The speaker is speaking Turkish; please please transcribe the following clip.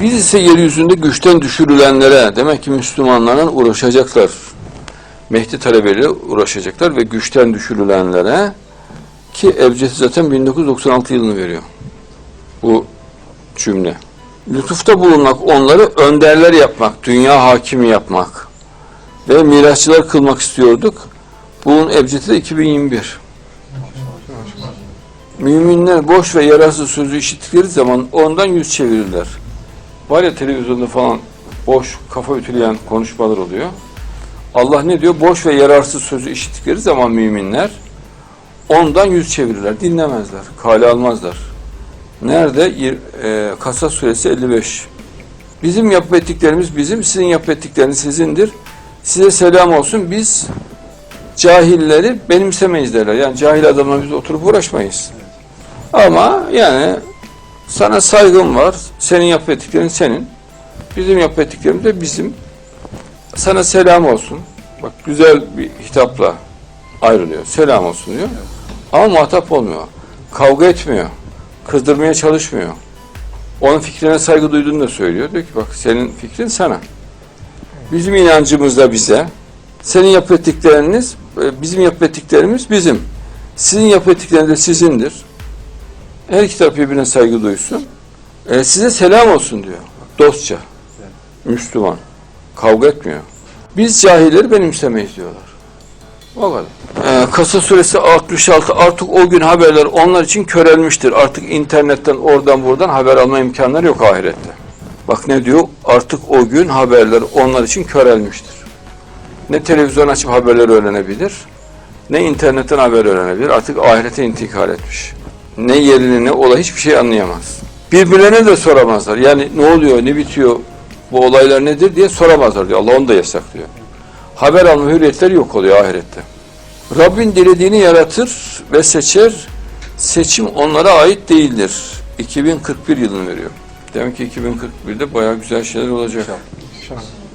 Biz ise yeryüzünde güçten düşürülenlere, demek ki Müslümanların uğraşacaklar. Mehdi talebeleri uğraşacaklar ve güçten düşürülenlere ki Ebced zaten 1996 yılını veriyor. Bu cümle. Lütufta bulunmak, onları önderler yapmak, dünya hakimi yapmak ve mirasçılar kılmak istiyorduk. Bunun Ebced'i de 2021. Müminler boş ve yararsız sözü işittikleri zaman ondan yüz çevirirler. Var ya televizyonda falan boş, kafa ütüleyen konuşmalar oluyor. Allah ne diyor? Boş ve yararsız sözü işittikleri zaman müminler ondan yüz çevirirler, dinlemezler, kale almazlar. Nerede? E, Kasas suresi 55. Bizim yapıp ettiklerimiz bizim, sizin yapıp ettikleriniz sizindir. Size selam olsun. Biz cahilleri benimsemeyiz derler. Yani cahil adamla biz oturup uğraşmayız. Ama yani sana saygım var. Senin yapıp ettiklerin senin. Bizim yapıp ettiklerimiz de bizim. Sana selam olsun. Bak güzel bir hitapla ayrılıyor. Selam olsun diyor. Ama muhatap olmuyor. Kavga etmiyor. Kızdırmaya çalışmıyor. Onun fikrine saygı duyduğunu da söylüyor. Diyor ki bak senin fikrin sana. Bizim inancımız da bize. Senin yapıp ettikleriniz, e, bizim yapıp ettiklerimiz bizim. Sizin yapıp ettikleriniz de sizindir. Her iki taraf birbirine saygı duysun. E, size selam olsun diyor. Dostça. Müslüman. Kavga etmiyor. Biz cahilleri benimsemeyiz diyorlar. O kadar. Ee, Kasa suresi 66 artık o gün haberler onlar için körelmiştir. Artık internetten oradan buradan haber alma imkanları yok ahirette. Bak ne diyor? Artık o gün haberler onlar için körelmiştir. Ne televizyon açıp haberleri öğrenebilir, ne internetten haber öğrenebilir. Artık ahirete intikal etmiş. Ne yerini ne olay hiçbir şey anlayamaz. Birbirlerine de soramazlar. Yani ne oluyor, ne bitiyor, bu olaylar nedir diye soramazlar diyor. Allah onu da yasaklıyor. Haber alma hürriyetleri yok oluyor ahirette. Rabbin dilediğini yaratır ve seçer. Seçim onlara ait değildir. 2041 yılını veriyor. Demek ki 2041'de bayağı güzel şeyler olacak. İnşallah.